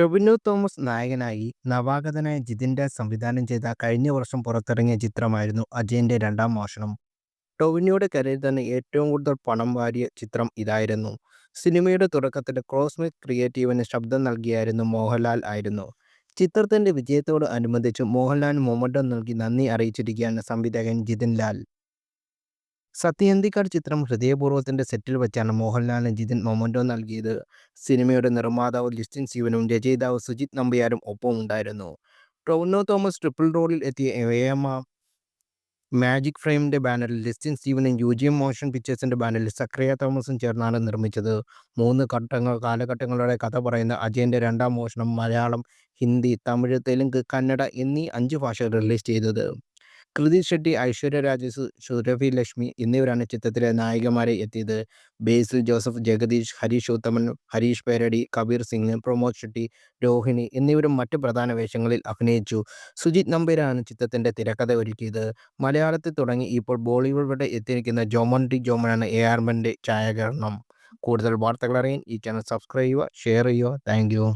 ടൊവിനോ തോമസ് നായകനായി നവാഗതനായ ജിതിൻ രാജ് സംവിധാനം ചെയ്ത കഴിഞ്ഞ വർഷം പുറത്തിറങ്ങിയ ചിത്രമായിരുന്നു അജയന്റെ രണ്ടാം മോഷണം. ടൊവിനോയുടെ കരിയറിൽ തന്നെ ഏറ്റവും കൂടുതൽ പണം വാരിയ ചിത്രം ഇതായിരുന്നു. സിനിമയുടെ തുടക്കത്തിൽ ക്രോസ്മിക് ക്രിയേറ്റീവിന് ശബ്ദം നൽകിയായിരുന്നു മോഹൻലാൽ ആയിരുന്നു. ചിത്രത്തിന്റെ വിജയത്തോട് അനുബന്ധിച്ച് മോഹൻലാൽ മൊമെന്റോ നൽകി നന്ദി അറിയിച്ചിരിക്കുകയാണ് സംവിധായകൻ ജിതിൻ ലാൽ. സത്യനന്ദിക്കാട് ചിത്രം ഹൃദയപൂർവത്തിന്റെ സെറ്റിൽ വെച്ചാണ് മോഹൻലാലിന് ജിതിൻ മൊമന്റോ നൽകിയത്. സിനിമയുടെ നിർമ്മാതാവ് ലിസ്റ്റിൻ ശിവനും രചയിതാവ് സുജിത് നമ്പ്യാരും ഒപ്പമുണ്ടായിരുന്നു. ടൊവിനോ തോമസ് ട്രിപ്പിൾ റോളിൽ എത്തിയ എവയമ്മ മാജിക് ഫ്രെയിമിന്റെ ബാനറിൽ ലിസ്റ്റിൻ സ്റ്റീവനും യുജിഎം മോഷൻ പിക്ചേഴ്സിന്റെ ബാനറിൽ സക്രിയ തോമസും ചേർന്നാണ് നിർമ്മിച്ചത്. മൂന്ന് ഘട്ടങ്ങൾ കാലഘട്ടങ്ങളുടെ കഥ പറയുന്ന അജയന്റെ രണ്ടാം മോഷണം മലയാളം, ഹിന്ദി, തമിഴ്, തെലുങ്ക്, കന്നഡ എന്നീ അഞ്ച് ഭാഷകൾ റിലീസ് ചെയ്തത്. കൃതി ഷെട്ടി, ഐശ്വര്യ രാജേഷ്, സുരഭി ലക്ഷ്മി എന്നിവരാണ് ചിത്രത്തിലെ നായികമാരെ എത്തിയത്. ബേസിൽ ജോസഫ്, ജഗദീഷ്, ഹരീഷ് ഉത്തമൻ, ഹരീഷ് പേരടി, കബീർ സിംഗ്, പ്രമോദ് ഷെട്ടി, രോഹിണി എന്നിവരും മറ്റ് പ്രധാന വേഷങ്ങളിൽ അഭിനയിച്ചു. സുജിത് നമ്പീരാണ് ചിത്രത്തിന്റെ തിരക്കഥ ഒരുക്കിയത്. മലയാളത്തിൽ തുടങ്ങി ഇപ്പോൾ ബോളിവുഡ് വരെ എത്തിയിരിക്കുന്ന ജോമോൻ ടി ജോമോനാണ് എ ആർ റഹ്മാന്റെ ഛായാഗ്രഹണം. കൂടുതൽ വാർത്തകളറിയാൻ ഈ ചാനൽ സബ്സ്ക്രൈബ് ചെയ്യുക, ഷെയർ ചെയ്യുക. താങ്ക്.